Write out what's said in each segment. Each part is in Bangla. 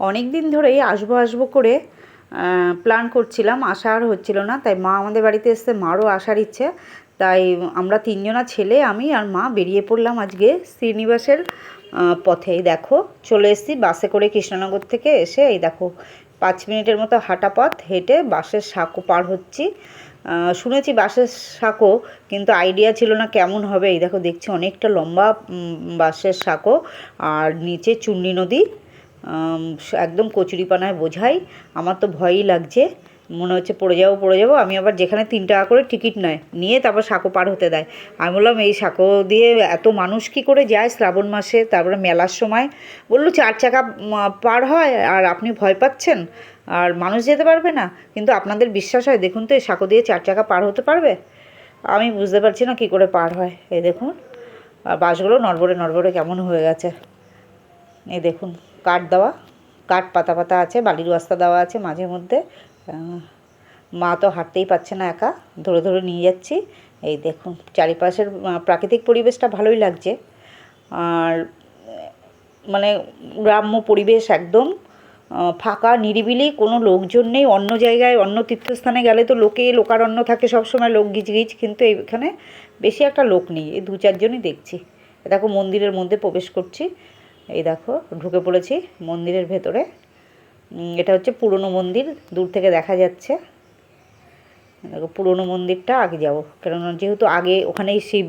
অনেক দিন ধরেই আসব আসব করে প্ল্যান করছিলাম আসা আর হচ্ছিল না। তাই মা আমাদের বাড়িতে এসছে, মারও আসার ইচ্ছে। তাই আমরা তিনজনা ছেলে, আমি আর মা বেরিয়ে পড়লাম আজকে শ্রীনিবাসের পথে। এই দেখো, চলে এসেছি বাসে করে কৃষ্ণনগর থেকে এসে, এই দেখো, পাঁচ মিনিটের মতো হাঁটা পথ, হেঁটে বাসের সাঁকো পার হচ্ছি। শুনেছি বাসের সাঁকো, কিন্তু আইডিয়া ছিল না কেমন হবে। এই দেখো, দেখছি অনেকটা লম্বা বাসের সাঁকো, আর নিচে চুন্নি নদী। একদম কচুরিপানায় বোঝাই। আমার তো ভয়ই লাগছে। মনে হচ্ছে পড়ে যাব পড়ে যাব। আমি আবার যেখানে তিন টাকা করে টিকিট নেয়, নিয়ে তারপর সাঁকো পার হতে দেয়। আমি বললাম, এই সাঁকো দিয়ে এত মানুষ কি করে যায় শ্রাবণ মাসে? তারপরে মেলার সময় বলল, চার চাকা পার হয় আর আপনি ভয় পাচ্ছেন? আর মানুষ যেতে পারবে না? কিন্তু আপনাদের বিশ্বাস হয়? দেখুন তো, এই সাঁকো দিয়ে চার চাকা পার হতে পারবে? আমি বুঝতে পারছি না কী করে পার হয়। এই দেখুন, আর বাসগুলো নড়বড়ে নড়বড়ে কেমন হয়ে গেছে। এই দেখুন। কাঠ দেওয়া, কাঠ পাতা পাতা আছে, বালির বস্তা দেওয়া আছে মাঝে মধ্যে। মা তো হাঁটতেই পারছে না একা, ধরে ধরে নিয়ে যাচ্ছি। এই দেখুন, চারিপাশের প্রাকৃতিক পরিবেশটা ভালোই লাগছে। আর মানে গ্রাম্য পরিবেশ একদম ফাঁকা, নিরিবিলি, কোনো লোকজন নেই, অন্য জায়গায়, অন্য তীর্থস্থানে গেলে তো লোকে, লোকারণ্য থাকে সবসময়, লোক গিজ গিজ কিন্তু এখানে বেশি একটা লোক নেই, এই দু চারজনই দেখছি। দেখো মন্দিরের মধ্যে প্রবেশ করছি। এই দেখো, ঢুকে পড়েছি মন্দিরের ভেতরে। এটা হচ্ছে পুরনো মন্দির, দূর থেকে দেখা যাচ্ছে। দেখো, পুরনো মন্দিরটা আগে যাব, কেননা যেহেতু আগে ওখানেই শিব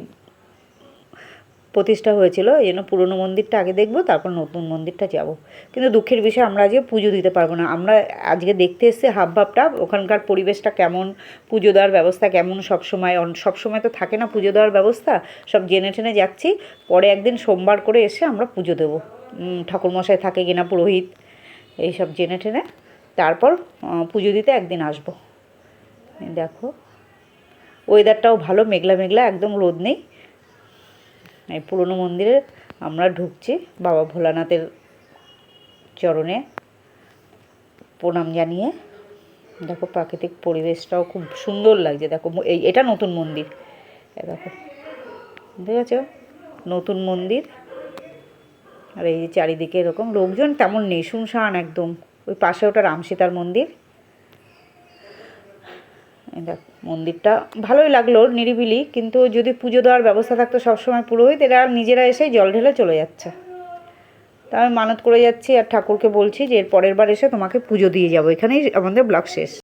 প্রতিষ্ঠা হয়েছিল, এই জন্য পুরনো মন্দিরটা আগে দেখব, তারপর নতুন মন্দিরটা যাব। কিন্তু দুঃখের বিষয়, আমরা আজকে পুজো দিতে পারব না। আমরা আজকে দেখতে এসেছি হাব ভাবটা ওখানকার পরিবেশটা কেমন, পুজো দেওয়ার ব্যবস্থা কেমন, সবসময় সবসময় তো থাকে না পুজো দেওয়ার ব্যবস্থা, সব জেনে টেনে যাচ্ছি। পরে একদিন সোমবার করে এসে আমরা পুজো দেবো। ঠাকুরমশাই থাকে কিনা পুরোহিত এইসব জেনে টেনে, তারপর পুজো দিতে একদিন আসব। দেখো ওয়েদারটাও ভালো, মেঘলা মেঘলা, একদম রোদ নেই। এই পুরনো মন্দিরে আমরা ঢুকছি বাবা ভোলানাথের চরণে প্রণাম জানিয়ে। দেখো প্রাকৃতিক পরিবেশটাও খুব সুন্দর লাগছে। দেখো এই এটা নতুন মন্দির। দেখো আছে নতুন মন্দির। আর এই যে চারিদিকে এরকম লোকজন তেমন নেই, শুনশান একদম। ওই পাশে ওটা রামসীতার মন্দির। এই দেখ, মন্দিরটা ভালোই লাগল নিরিবিলি, কিন্তু যদি পুজো দেওয়ার ব্যবস্থা থাকতো সবসময় পুরোহিত, এরা নিজেরা এসে জল ঢেলে চলে যাচ্ছে। তা আমি মানত করে যাচ্ছি আর ঠাকুরকে বলছি যে এর পরের বার এসে তোমাকে পুজো দিয়ে যাব। এখানেই আমাদের ব্লগ শেষ।